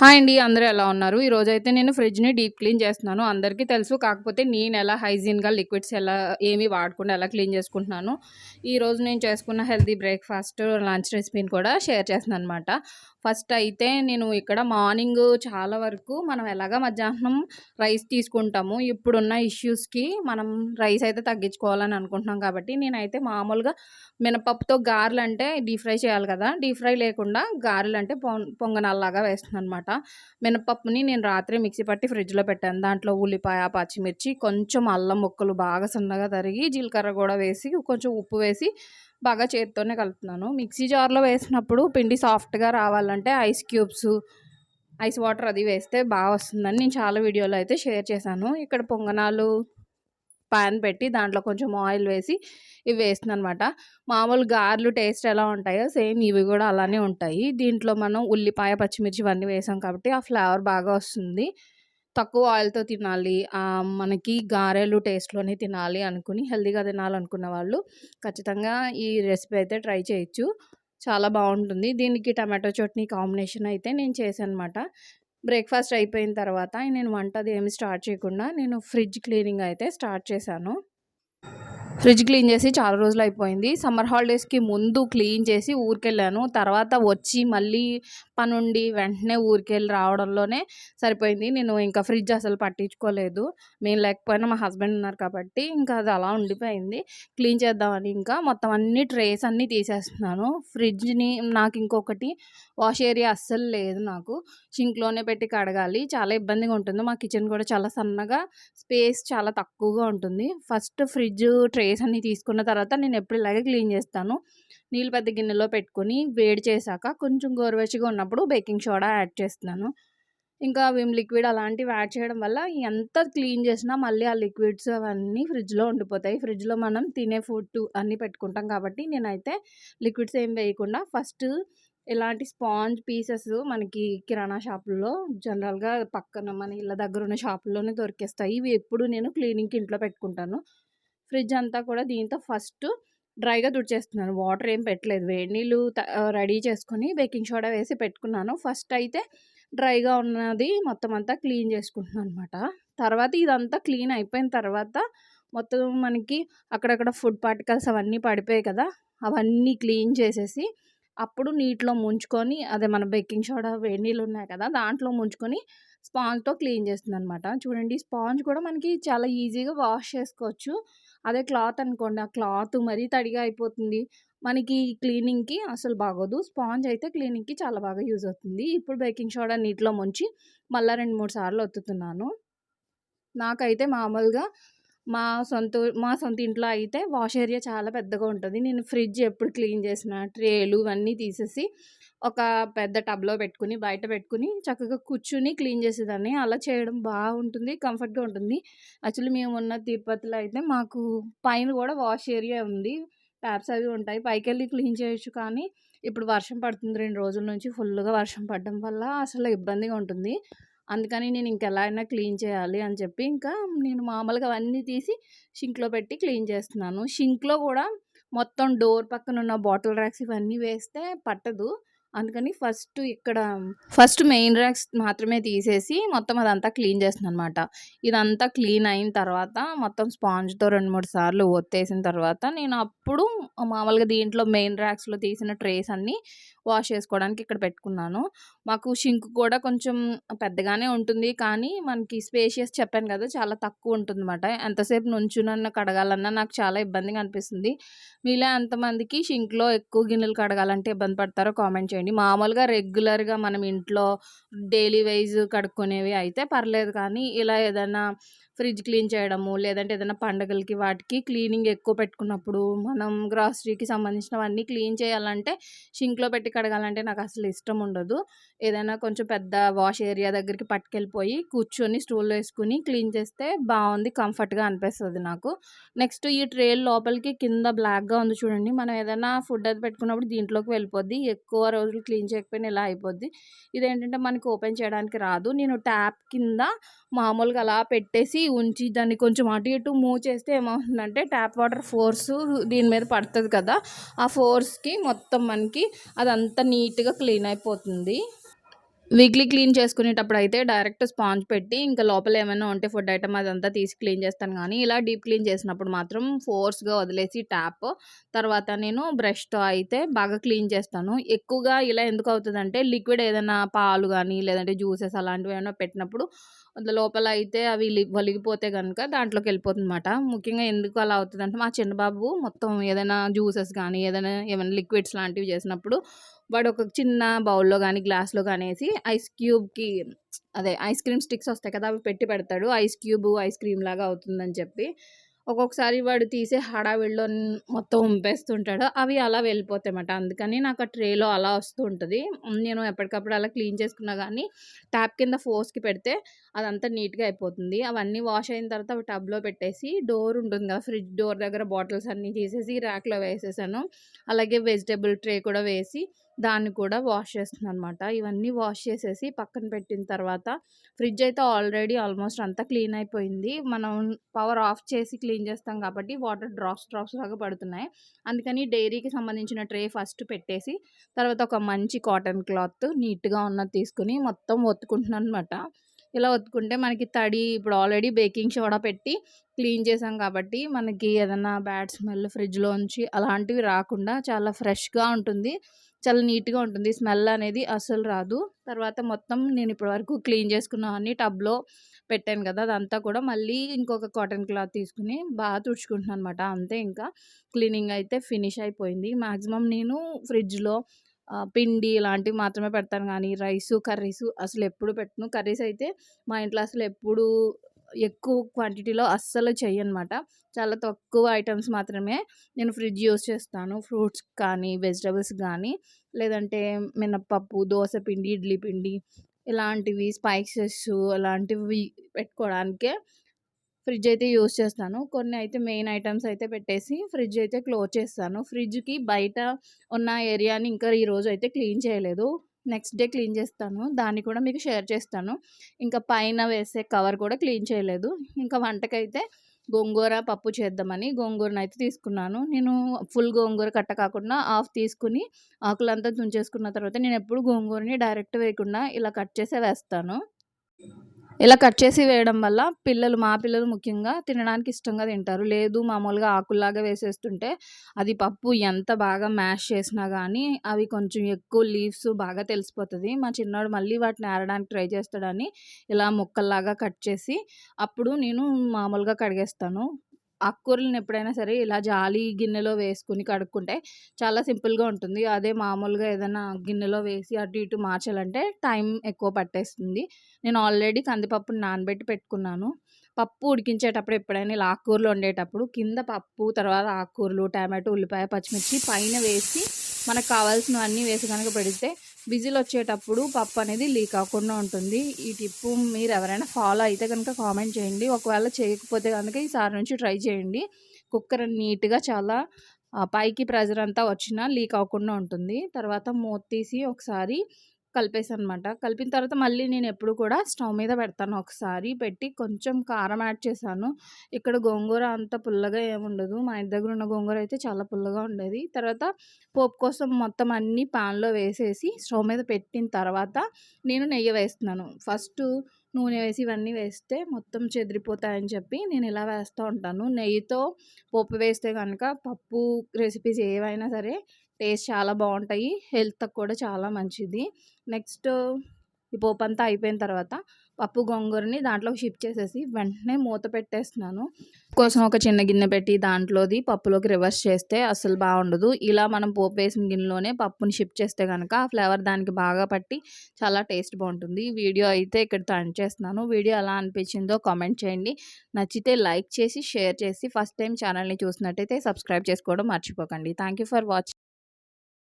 Hi అండి అందరూ ఎలా ఉన్నారు? ఈరోజు అయితే నేను ఫ్రిడ్జ్ని డీప్ క్లీన్ చేస్తున్నాను. అందరికీ తెలుసు కాకపోతే నేను ఎలా హైజీన్గా లిక్విడ్స్ ఎలా ఏమీ వాడకుండా ఎలా క్లీన్ చేసుకుంటున్నాను. ఈరోజు నేను చేసుకున్న హెల్తీ బ్రేక్ఫాస్ట్ లంచ్ రెసిపీని కూడా షేర్ చేస్తున్నాను అనమాట ఫస్ట్ అయితే నేను ఇక్కడ మార్నింగ్ చాలా వరకు మనం ఎలాగ మధ్యాహ్నం రైస్ తీసుకుంటాము ఇప్పుడున్న ఇష్యూస్కి మనం రైస్ అయితే తగ్గించుకోవాలని అనుకుంటున్నాం కాబట్టి నేనైతే మామూలుగా మినపప్పుతో గారెలు అంటే డీప్ ఫ్రై చేయాలి కదా డీప్ ఫ్రై లేకుండా గారెలు అంటే పొంగనాల్లాగా వేస్తున్నాను అనమాట మినపప్పుని నేను రాత్రి మిక్సీ పట్టి ఫ్రిడ్జ్లో పెట్టాను. దాంట్లో ఉల్లిపాయ పచ్చిమిర్చి కొంచెం అల్లం ముక్కలు బాగా సన్నగా తరిగి జీలకర్ర కూడా వేసి కొంచెం ఉప్పు వేసి బాగా చేతితోనే కలుపుతున్నాను. మిక్సీ జార్లో వేసినప్పుడు పిండి సాఫ్ట్గా రావాలంటే ఐస్ క్యూబ్స్ ఐస్ వాటర్ అది వేస్తే బాగా వస్తుందని నేను చాలా వీడియోలో అయితే షేర్ చేశాను. ఇక్కడ పొంగనాలు పాన్ పెట్టి దాంట్లో కొంచెం ఆయిల్ వేసి ఇవి వేస్తుంది అనమాట మామూలు గారెలు టేస్ట్ ఎలా ఉంటాయో సేమ్ ఇవి కూడా అలానే ఉంటాయి. దీంట్లో మనం ఉల్లిపాయ పచ్చిమిర్చి ఇవన్నీ వేసాం కాబట్టి ఆ ఫ్లేవర్ బాగా వస్తుంది. తక్కువ ఆయిల్తో తినాలి. మనకి గారెలు టేస్ట్లోనే తినాలి అనుకుని హెల్తీగా తినాలనుకున్న వాళ్ళు ఖచ్చితంగా ఈ రెసిపీ అయితే ట్రై చేయొచ్చు. చాలా బాగుంటుంది. దీనికి టమాటో చట్నీ కాంబినేషన్ అయితే నేను చేశాను అనమాట బ్రేక్ఫాస్ట్ అయిపోయిన తర్వాత నేను వంట అది ఏమి స్టార్ట్ చేయకుండా నేను ఫ్రిడ్జ్ క్లీనింగ్ అయితే స్టార్ట్ చేశాను. ఫ్రిడ్జ్ క్లీన్ చేసి చాలా రోజులు అయిపోయింది. సమ్మర్ హాలిడేస్కి ముందు క్లీన్ చేసి ఊరికెళ్ళాను. తర్వాత వచ్చి మళ్ళీ పని ఉండి వెంటనే ఊరికెళ్ళి రావడంలోనే సరిపోయింది. నేను ఇంకా ఫ్రిడ్జ్ అసలు పట్టించుకోలేదు. మేము లేకపోయినా మా హస్బెండ్ ఉన్నారు కాబట్టి ఇంకా అది అలా ఉండిపోయింది. క్లీన్ చేద్దామని ఇంకా మొత్తం అన్ని ట్రేస్ అన్నీ తీసేస్తున్నాను. ఫ్రిడ్జ్ని నాకు ఇంకొకటి వాష్ ఏరియా అస్సలు లేదు నాకు. సింక్లోనే పెట్టి కడగాలి. చాలా ఇబ్బందిగా ఉంటుంది. మా కిచెన్ కూడా చాలా సన్నగా స్పేస్ చాలా తక్కువగా ఉంటుంది. ఫస్ట్ ఫ్రిడ్జ్ ట్రేస్ అన్నీ తీసుకున్న తర్వాత నేను ఎప్పుడు ఇలాగే క్లీన్ చేస్తాను. నీళ్ళు పెద్ద గిన్నెలో పెట్టుకొని వేడి చేశాక కొంచెం గోరువెచ్చగా ఉన్నప్పుడు బేకింగ్ సోడా యాడ్ చేస్తున్నాను. ఇంకా విమ్ లిక్విడ్ అలాంటివి యాడ్ చేయడం వల్ల ఎంత క్లీన్ చేసినా మళ్ళీ ఆ లిక్విడ్స్ అవన్నీ ఫ్రిడ్జ్లో ఉండిపోతాయి. ఫ్రిడ్జ్లో మనం తినే ఫుడ్ అన్నీ పెట్టుకుంటాం కాబట్టి నేనైతే లిక్విడ్స్ ఏం వేయకుండా ఫస్ట్ ఇలాంటి స్పాంజ్ పీసెస్ మనకి కిరాణా షాపుల్లో జనరల్గా పక్కన మన ఇళ్ళ దగ్గర ఉన్న షాపుల్లోనే దొరికేస్తాయి. ఇవి ఎప్పుడు నేను క్లీనింగ్కి ఇంట్లో పెట్టుకుంటాను. ఫ్రిడ్జ్ అంతా కూడా దీంతో ఫస్ట్ డ్రైగా తుడిచేస్తున్నాను వాటర్ ఏం పెట్టలేదు. వేడి నీళ్ళు రెడీ చేసుకొని బేకింగ్ సోడా వేసి పెట్టుకున్నాను. ఫస్ట్ అయితే డ్రైగా ఉన్నది మొత్తం అంతా క్లీన్ చేసుకుంటున్నాను అనమాట తర్వాత ఇదంతా క్లీన్ అయిపోయిన తర్వాత మొత్తం మనకి అక్కడక్కడ ఫుడ్ పార్టికల్స్ అవన్నీ పడిపోయాయి కదా. అవన్నీ క్లీన్ చేసేసి అప్పుడు నీటిలో ముంచుకొని అదే మన బేకింగ్ సోడా వేడి నీళ్ళు ఉన్నాయి కదా దాంట్లో ముంచుకొని స్పాంజ్తో క్లీన్ చేస్తుంది అనమాట చూడండి స్పాంజ్ కూడా మనకి చాలా ఈజీగా వాష్ చేసుకోవచ్చు. అదే క్లాత్ అనుకోండి ఆ క్లాత్ మరీ తడిగా అయిపోతుంది. మనకి క్లీనింగ్కి అసలు బాగోదు. స్పాంజ్ అయితే క్లీనింగ్కి చాలా బాగా యూజ్ అవుతుంది. ఇప్పుడు బేకింగ్ సోడా నీటిలో ముంచి మళ్ళీ రెండు మూడు సార్లు ఒత్తుతున్నాను. నాకైతే మామూలుగా మా సొంత మా సొంత ఇంట్లో అయితే వాష్ ఏరియా చాలా పెద్దగా ఉంటుంది. నేను ఫ్రిడ్జ్ ఎప్పుడు క్లీన్ చేసిన ట్రేలు ఇవన్నీ తీసేసి ఒక పెద్ద టబ్లో పెట్టుకుని బయట పెట్టుకుని చక్కగా కూర్చుని క్లీన్ చేసేదాన్ని. అలా చేయడం బాగుంటుంది కంఫర్ట్గా ఉంటుంది. యాక్చువల్లీ మేము ఉన్న తిరుపతిలో అయితే మాకు పైన కూడా వాష్ ఏరియా ఉంది. ట్యాప్స్ అవి ఉంటాయి. పైకి వెళ్ళి క్లీన్ చేయొచ్చు కానీ ఇప్పుడు వర్షం పడుతుంది రెండు రోజుల నుంచి ఫుల్గా వర్షం పడడం వల్ల అసలు ఇబ్బందిగా ఉంటుంది. అందుకని నేను ఇంకెలా అయినా క్లీన్ చేయాలి అని చెప్పి ఇంకా నేను మామూలుగా అవన్నీ తీసి షింక్లో పెట్టి క్లీన్ చేస్తున్నాను. షింక్లో కూడా మొత్తం డోర్ పక్కన ఉన్న బాటిల్ ర్యాక్స్ ఇవన్నీ వేస్తే పట్టదు. అందుకని ఫస్ట్ ఇక్కడ ఫస్ట్ మెయిన్ ర్యాక్స్ మాత్రమే తీసేసి మొత్తం అదంతా క్లీన్ చేస్తుంది అనమాట ఇదంతా క్లీన్ అయిన తర్వాత మొత్తం స్పాంజ్తో రెండు మూడు సార్లు ఒత్తేసిన తర్వాత నేను అప్పుడు మామూలుగా దీంట్లో మెయిన్ ర్యాక్స్లో తీసిన ట్రేస్ అన్నీ వాష్ చేసుకోవడానికి ఇక్కడ పెట్టుకున్నాను. మాకు షింక్ కూడా కొంచెం పెద్దగానే ఉంటుంది. కానీ మనకి స్పేషియస్ చెప్పాను కదా చాలా తక్కువ ఉంటుంది అనమాట ఎంతసేపు నుంచునన్న కడగాలన్నా నాకు చాలా ఇబ్బందిగా అనిపిస్తుంది. మీలా ఎంతమందికి షింక్లో ఎక్కువ గిన్నెలు కడగాలంటే ఇబ్బంది పడతారో కామెంట్ చేయండి. మామూలుగా రెగ్యులర్గా మనం ఇంట్లో డైలీ వైజ్ కడుక్కునేవి అయితే పర్లేదు. కానీ ఇలా ఏదైనా ఫ్రిడ్జ్ క్లీన్ చేయడము లేదంటే ఏదైనా పండగలకి వాటికి క్లీనింగ్ ఎక్కువ పెట్టుకున్నప్పుడు మనం గ్రాసరీకి సంబంధించినవన్నీ క్లీన్ చేయాలంటే షింక్లో పెట్టి కడగాలంటే నాకు అసలు ఇష్టం ఉండదు. ఏదైనా కొంచెం పెద్ద వాష్ ఏరియా దగ్గరికి పట్టుకెళ్ళిపోయి కూర్చొని స్టూల్లో వేసుకుని క్లీన్ చేస్తే బాగుంది కంఫర్ట్గా అనిపిస్తుంది నాకు. నెక్స్ట్ ఈ ట్రేల్ లోపలికి కింద బ్లాక్గా ఉంది చూడండి. మనం ఏదైనా ఫుడ్ అది పెట్టుకున్నప్పుడు దీంట్లోకి వెళ్ళిపోద్ది. ఎక్కువ రోజులు క్లీన్ చేయకపోయినా ఇలా అయిపోద్ది. ఇదేంటంటే మనకి ఓపెన్ చేయడానికి రాదు. నేను ట్యాప్ కింద మామూలుగా అలా పెట్టేసి ఉంచి దాన్ని కొంచెం అటు ఇటు మూవ్ చేస్తే ఏమవుతుందంటే ట్యాప్ వాటర్ ఫోర్స్ దీని మీద పడుతుంది కదా. ఆ ఫోర్స్కి మొత్తం మనకి అదంతా నీట్గా క్లీన్ అయిపోతుంది. వీక్లీ క్లీన్ చేసుకునేటప్పుడు అయితే డైరెక్ట్ స్పాంజ్ పెట్టి ఇంకా లోపల ఏమైనా ఉంటే ఫుడ్ ఐటమ్ అదంతా తీసి క్లీన్ చేస్తాను కానీ ఇలా డీప్ క్లీన్ చేసినప్పుడు మాత్రం ఫోర్స్గా వదిలేసి ట్యాప్ తర్వాత నేను బ్రష్తో అయితే బాగా క్లీన్ చేస్తాను. ఎక్కువగా ఇలా ఎందుకు అవుతుందంటే లిక్విడ్ ఏదైనా పాలు కానీ లేదంటే జ్యూసెస్ అలాంటివి ఏమైనా పెట్టినప్పుడు లోపల అయితే అవి వలిగిపోతే కనుక దాంట్లోకి వెళ్ళిపోతుంది అనమాట ముఖ్యంగా ఎందుకు అలా అవుతుందంటే మా చిన్నబాబు మొత్తం ఏదైనా జ్యూసెస్ కానీ ఏదైనా ఏమైనా లిక్విడ్స్ లాంటివి చేసినప్పుడు వాడు ఒక చిన్న బౌల్‌లో కానీ గ్లాస్‌లో కానీ ఐస్ క్యూబ్‌కి అదే ఐస్ క్రీమ్ స్టిక్స్ వస్తాయి కదా! అవి పెట్టి పెడతాడు. ఐస్ క్యూబు ఐస్ క్రీమ్ లాగా అవుతుందని చెప్పి. ఒక్కొక్కసారి వాడు తీసే హడావిడిలో మొత్తం ఉంపేస్తుంటాడు. అవి అలా వెళ్ళిపోతాయన్నమాట. అందుకని నాకు ఆ ట్రేలో అలా వస్తూ ఉంటుంది నేను ఎప్పటికప్పుడు అలా క్లీన్ చేసుకున్నా కానీ ట్యాప్ కింద ఫోర్స్‌కి పెడితే అదంతా నీట్‌గా అయిపోతుంది. అవన్నీ వాష్ అయిన తర్వాత అవి టబ్‌లో పెట్టేసి డోర్ ఉంటుంది కదా! ఫ్రిడ్జ్ డోర్ దగ్గర బాటిల్స్ అన్నీ తీసేసి ర్యాక్‌లో వేసేసాను. అలాగే వెజిటేబుల్ ట్రే కూడా వేసి దాన్ని కూడా వాష్ చేస్తున్నాననమాట. ఇవన్నీ వాష్ చేసేసి పక్కన పెట్టిన తర్వాత ఫ్రిడ్జ్ అయితే ఆల్రెడీ ఆల్మోస్ట్ అంతా క్లీన్ అయిపోయింది. మనం పవర్ ఆఫ్ చేసి క్లీన్ చేస్తాం కాబట్టి వాటర్ డ్రాప్స్ డ్రాప్స్ లాగా పడుతున్నాయి. అందుకని డైరీకి సంబంధించిన ట్రే ఫస్ట్ పెట్టేసి తర్వాత ఒక మంచి కాటన్ క్లాత్ నీట్‌గా ఉన్నది తీసుకొని మొత్తం ఒత్తుకుంటున్నాననమాట. ఇలా ఒత్తుకుంటే మనకి తడి ఇప్పుడు ఆల్రెడీ బేకింగ్ సోడా పెట్టి క్లీన్ చేసాం కాబట్టి మనకి ఏదైనా బ్యాడ్ స్మెల్ ఫ్రిడ్జ్‌లోంచి అలాంటివి రాకుండా చాలా ఫ్రెష్‌గా ఉంటుంది. చాలా నీట్‌గా ఉంటుంది. స్మెల్ అనేది అసలు రాదు. తర్వాత మొత్తం నేను ఇప్పటివరకు క్లీన్ చేసుకున్నవన్నీ టబ్‌లో పెట్టాను కదా! అదంతా కూడా మళ్ళీ ఇంకొక కాటన్ క్లాత్ తీసుకొని బాగా తుడుచుకుంటున్నాను అనమాట అంతే ఇంకా క్లీనింగ్ అయితే ఫినిష్ అయిపోయింది. మ్యాక్సిమం నేను ఫ్రిడ్జ్‌లో పిండి ఇలాంటివి మాత్రమే పెడతాను కానీ రైసు, కర్రీసు అసలెప్పుడు పెట్టను. కర్రీస్ అయితే మా ఇంట్లో అసలు ఎప్పుడు ఎక్కువ క్వాంటిటీలో అస్సలు చెయ్యనమాట. చాలా తక్కువ ఐటమ్స్ మాత్రమే నేను ఫ్రిడ్జ్ యూజ్ చేస్తాను. ఫ్రూట్స్ కానీ, వెజిటబుల్స్ కానీ లేదంటే మినప్పప్పు దోస పిండి, ఇడ్లీ పిండి ఇలాంటివి స్పైసెస్ అలాంటివి పెట్టుకోవడానికే ఫ్రిడ్జ్ అయితే యూస్ చేస్తాను. కొన్ని అయితే మెయిన్ ఐటమ్స్ అయితే పెట్టేసి ఫ్రిడ్జ్ అయితే క్లోజ్ చేస్తాను. ఫ్రిడ్జ్‌కి బయట ఉన్న ఏరియాని ఇంకా ఈరోజు అయితే క్లీన్ చేయలేదు. నెక్స్ట్ డే క్లీన్ చేస్తాను. దాన్ని కూడా మీకు షేర్ చేస్తాను. ఇంకా పైన వేసే కవర్ కూడా క్లీన్ చేయలేదు. ఇంకా వంటకైతే గోంగూర పప్పు చేద్దామని గోంగూరను అయితే తీసుకున్నాను. నేను ఫుల్ గోంగూర కట్ట కాకుండా ఆఫ్ తీసుకుని ఆకులంతా తుంచేసుకున్న తర్వాత నేను ఎప్పుడు గోంగూరని డైరెక్ట్ వేయకుండా ఇలా కట్ చేసే వేస్తాను. ఇలా కట్ చేసి వేయడం వల్ల పిల్లలు మా పిల్లలు ముఖ్యంగా తినడానికి ఇష్టంగా తింటారు. లేదు మామూలుగా ఆకుల్లాగా వేసేస్తుంటే అది పప్పు ఎంత బాగా మ్యాష్ చేసినా కానీ అవి కొంచెం ఎక్కువ లీవ్స్ బాగా తెలిసిపోతుంది మా చిన్నోడు మళ్ళీ వాటిని ఆరడానికి ట్రై చేస్తాడని ఇలా ముక్కల్లాగా కట్ చేసి అప్పుడు నేను మామూలుగా కడిగేస్తాను. ఆకుకూరలను ఎప్పుడైనా సరే ఇలా జాలి గిన్నెలో వేసుకుని కడుక్కుంటే చాలా సింపుల్‌గా ఉంటుంది. అదే మామూలుగా ఏదైనా గిన్నెలో వేసి అటు ఇటు మార్చాలంటే టైం ఎక్కువ పట్టేస్తుంది. నేను ఆల్రెడీ కందిపప్పుని నానబెట్టి పెట్టుకున్నాను. పప్పు ఉడికించేటప్పుడు ఎప్పుడైనా ఇలా ఆకుకూరలు వండేటప్పుడు కింద పప్పు, తర్వాత ఆకుకూరలు, టమాటో, ఉల్లిపాయ, పచ్చిమిర్చి పైన వేసి మనకు కావాల్సినవన్నీ వేసి కనుక పెడితే విజిల్ వచ్చేటప్పుడు పప్పు అనేది లీక్ అవ్వకుండా ఉంటుంది. ఈ టిప్పు మీరు ఎవరైనా ఫాలో అయితే కనుక కామెంట్ చేయండి. ఒకవేళ చేయకపోతే కనుక ఈసారి నుంచి ట్రై చేయండి. కుక్కర్ నీట్‌గా చాలా పైకి ప్రెజర్ అంతా వచ్చినా లీక్ అవ్వకుండా ఉంటుంది. తర్వాత మూత తీసి ఒకసారి కలిపేసాననమాట. కలిపిన తర్వాత మళ్ళీ నేను ఎప్పుడు కూడా స్టవ్ మీద పెడతాను ఒకసారి. పెట్టి కొంచెం కారం యాడ్ చేశాను. ఇక్కడ గోంగూర అంత పుల్లగా ఏముండదు. మా ఇంటి దగ్గర ఉన్న గోంగూర అయితే చాలా పుల్లగా ఉండేది. తర్వాత పోపు కోసం మొత్తం అన్నీ పాన్‌లో వేసేసి స్టవ్ మీద పెట్టిన తర్వాత నేను నెయ్యి వేస్తున్నాను. ఫస్ట్ నూనె వేసి ఇవన్నీ వేస్తే మొత్తం చెదిరిపోతాయని చెప్పి నేను ఇలా వేస్తూ ఉంటాను. నెయ్యితో పోపు వేస్తే కనుక పప్పు రెసిపీస్ ఏవైనా సరే టేస్ట్ చాలా బాగుంటాయి హెల్త్‌కి కూడా చాలా మంచిది. నెక్స్ట్ ఈ పోపంతా అయిపోయిన తర్వాత పప్పు గోంగూరని దాంట్లో షిఫ్ట్ చేసేసి వెంటనే మూత పెట్టేస్తున్నాను. కోసం ఒక చిన్న గిన్నె పెట్టి దాంట్లోది పప్పులోకి రివర్స్ చేస్తే అసలు బాగుండదు ఇలా మనం పోపు వేసిన గిన్నెలోనే పప్పుని షిఫ్ట్ చేస్తే కనుక ఆ ఫ్లేవర్ దానికి బాగా పట్టి చాలా టేస్ట్ బాగుంటుంది వీడియో అయితే ఇక్కడ ఎండ్ చేస్తున్నాను. వీడియో ఎలా అనిపించిందో కామెంట్ చేయండి. నచ్చితే లైక్ చేసి, షేర్ చేసి ఫస్ట్ టైం ఛానల్‌ని చూసినట్టయితే సబ్స్క్రైబ్ చేసుకోవడం మర్చిపోకండి. Thank you for watching.